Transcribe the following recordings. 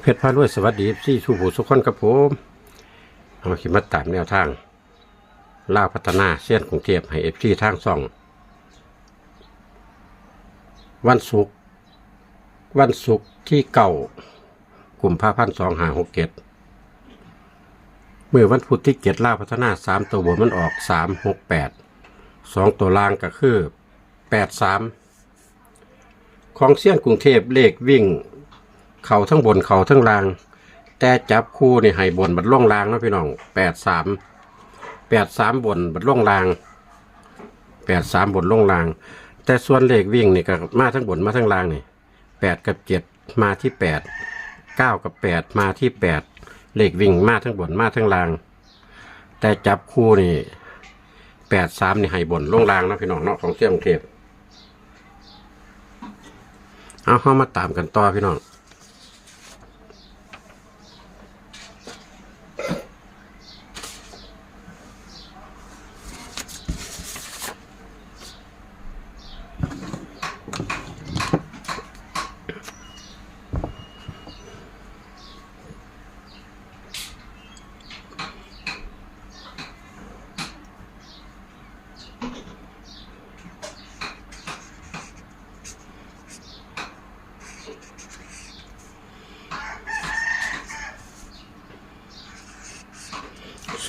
เพชรพารวยสวัสดีซี่ชูผู้สุขคนกับผมเอามาคิดมาตามแนวทางล่าพัฒนาเส้นกรุงเทพให้เอฟซีทางซ่อง วันศุกร์วันศุกร์ที่เก่ากลุ่มพาพันสองหาหกเกตเมื่อวันพุธที่เกตล่าพัฒนาสามตัวบนมันออกสามหกแปดสองตัวล่างก็คือแปดสามของเสี้ยนกรุงเทพเลขวิ่ง เข่าทั้งบนเข่าทั้งล่าง แต่จับคู่นี่ให้บนบัดล่องล่างนะพี่น้องแปดสามแปดสามบนบัดล่องล่างแปดสามบนล่องล่าง แต่ส่วนเลขวิ่งนี่ก็มาทั้งบนมาทั้งล่างนี่แปดกับเจ็ดมาที่แปดเก้ากับแปดมาที่แปดเลขวิ่งมาทั้งบนมาทั้งล่าง แต่จับคู่นี่แปดสามนี่ให้บนล่องล่างนะพี่น้องเนาะของเที่ยงกรุงเทพเอาเข้ามาตามกันต่อพี่น้อง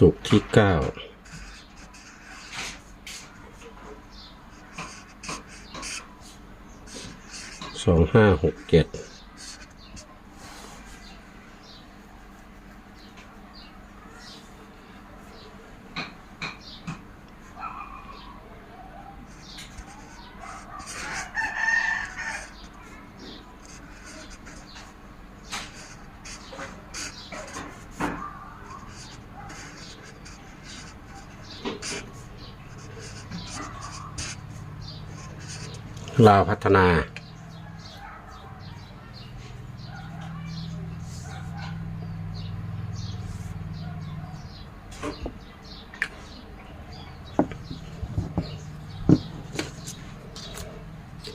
สุกร์ที่เก้าสองห้าหกเจ็ด ลาวพัฒนา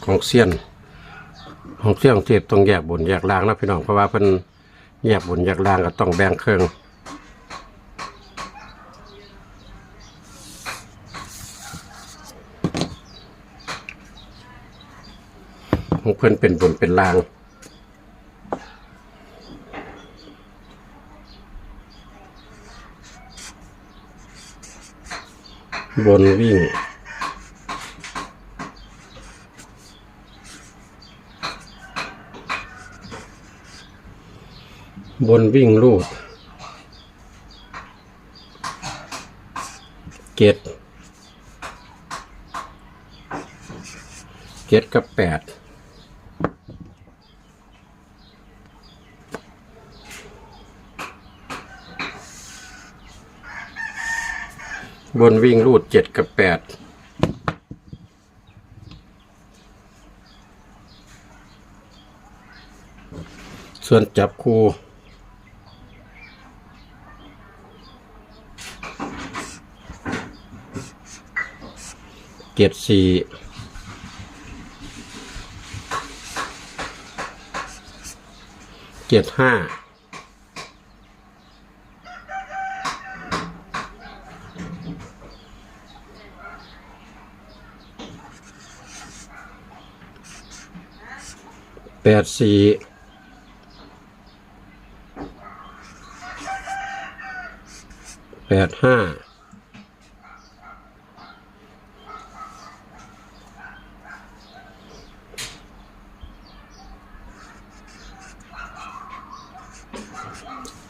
ของเซียน ของเซียนของเทพต้องแยกบนแยกล่างนะพี่น้องเพราะว่าเพิ่นแยกบนแยกล่างก็ต้องแบ่งเครื่อง ของ เพิ่อนเป็นบนเป็นล่าง บนวิ่งบนวิ่งลูดเจ็ดเจ็ดกับแปด บนวิ่งรูดเจ็ดกับแปดส่วนจับคู่เจ็ดสี่เจ็ดห้า แปดสี่แปดห้า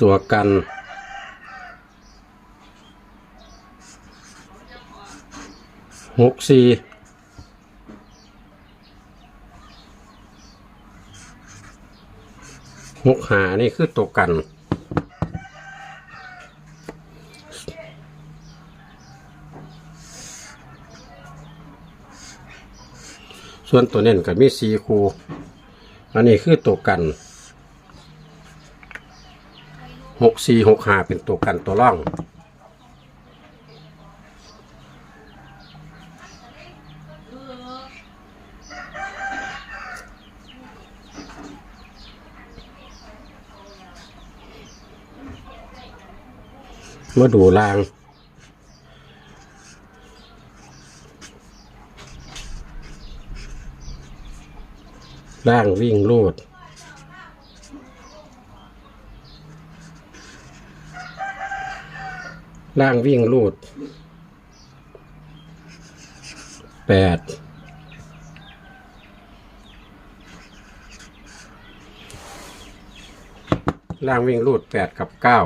ตัวกันหกสี่ หกหานี่คือตัวกัน ส่วนตัวเน้นก็มีสีคูอันนี้คือตัวกันหกสี่หกหาเป็นตัวกันตัวร่อง มาดูล่าง ล่างวิ่งลูดล่างวิ่งลูดแปดล่างวิ่งลูดแปดกับเก้า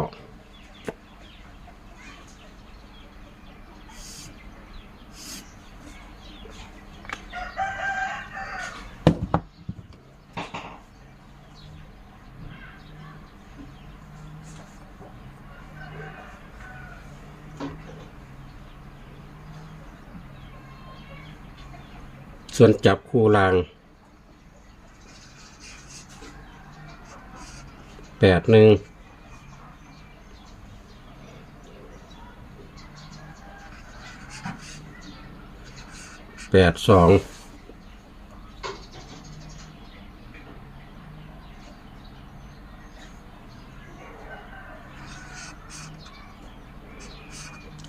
ส่วนจับคู่รางแปดหนึ่งแปดสอง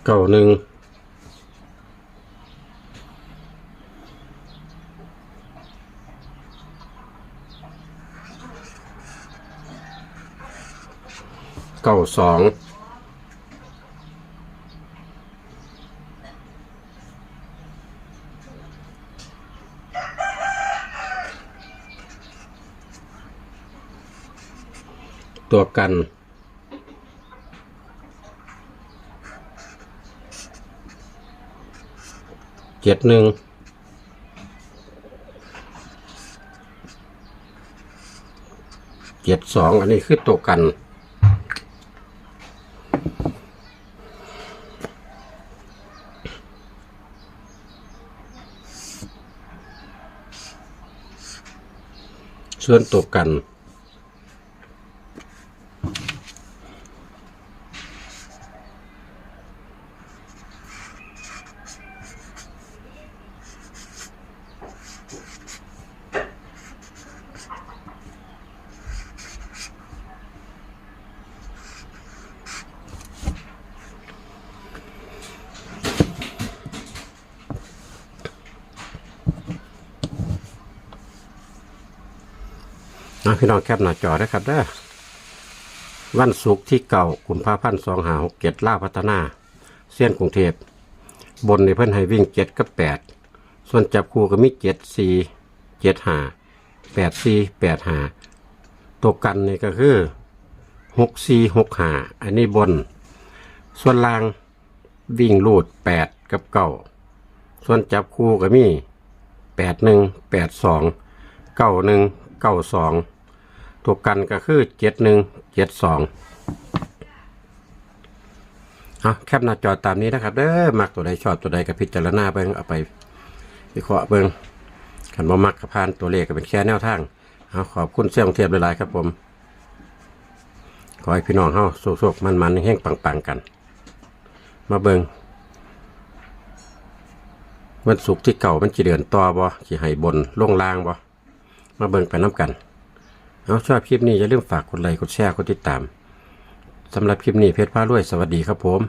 เก้าหนึ่ง เก้าสองตัวกันเจ็ดหนึ่งเจ็ดสองอันนี้คือตัวกัน ส่วนตัวกันะพี่น้องแคปหน้าจอได้ครับเด้อวันศุกร์ที่เก่ากุมภาพันธ์สองหาหกเจ็ดล่าวพัฒนา เส้นกรุงเทพ บนในเพิ่อนให้วิ่งเจ็ดกับแปดส่วนจับคู่ก็มีเจ็ดสี่เจ็ดหาแปดสี่แปดหาตัวกันนี่ก็คือหกสี่หกหาอันนี้บน ส่วนล่างวิ่งลูดแปดกับเก้าส่วนจับคู่ก็มีแปดหนึ่งแปดสองเก้าหนึ่งเก้าสอง ตัวกันก็คือเจ็ดหนึ่งเจ็ดสองเอาแคปหน้าจอตามนี้นะครับเด้อมักตัวใดชอบตัวใดก็พิจารณาเบิ่งเอาไปวิเคราะห์เบิ่งขันบ่มักกับพานตัวเลขก็เป็นแค่แนวทางเอาขอบคุณเสี่ยงเทียบหลายๆครับผม ขอให้พี่น้องเฮาสุกๆมันๆแห้งปังๆกัน มาเบิ่งวันศุกร์ที่เก่ามันจีเดือนต่อบ่สิให้บนล่งล่างบ่มาเบิ่งไปน้ำกัน เอาชอบคลิปนี้อย่าลืมฝากกดไลค์กดแชร์กดติดตามสำหรับคลิปนี้เพชรพารวยสวัสดีครับผม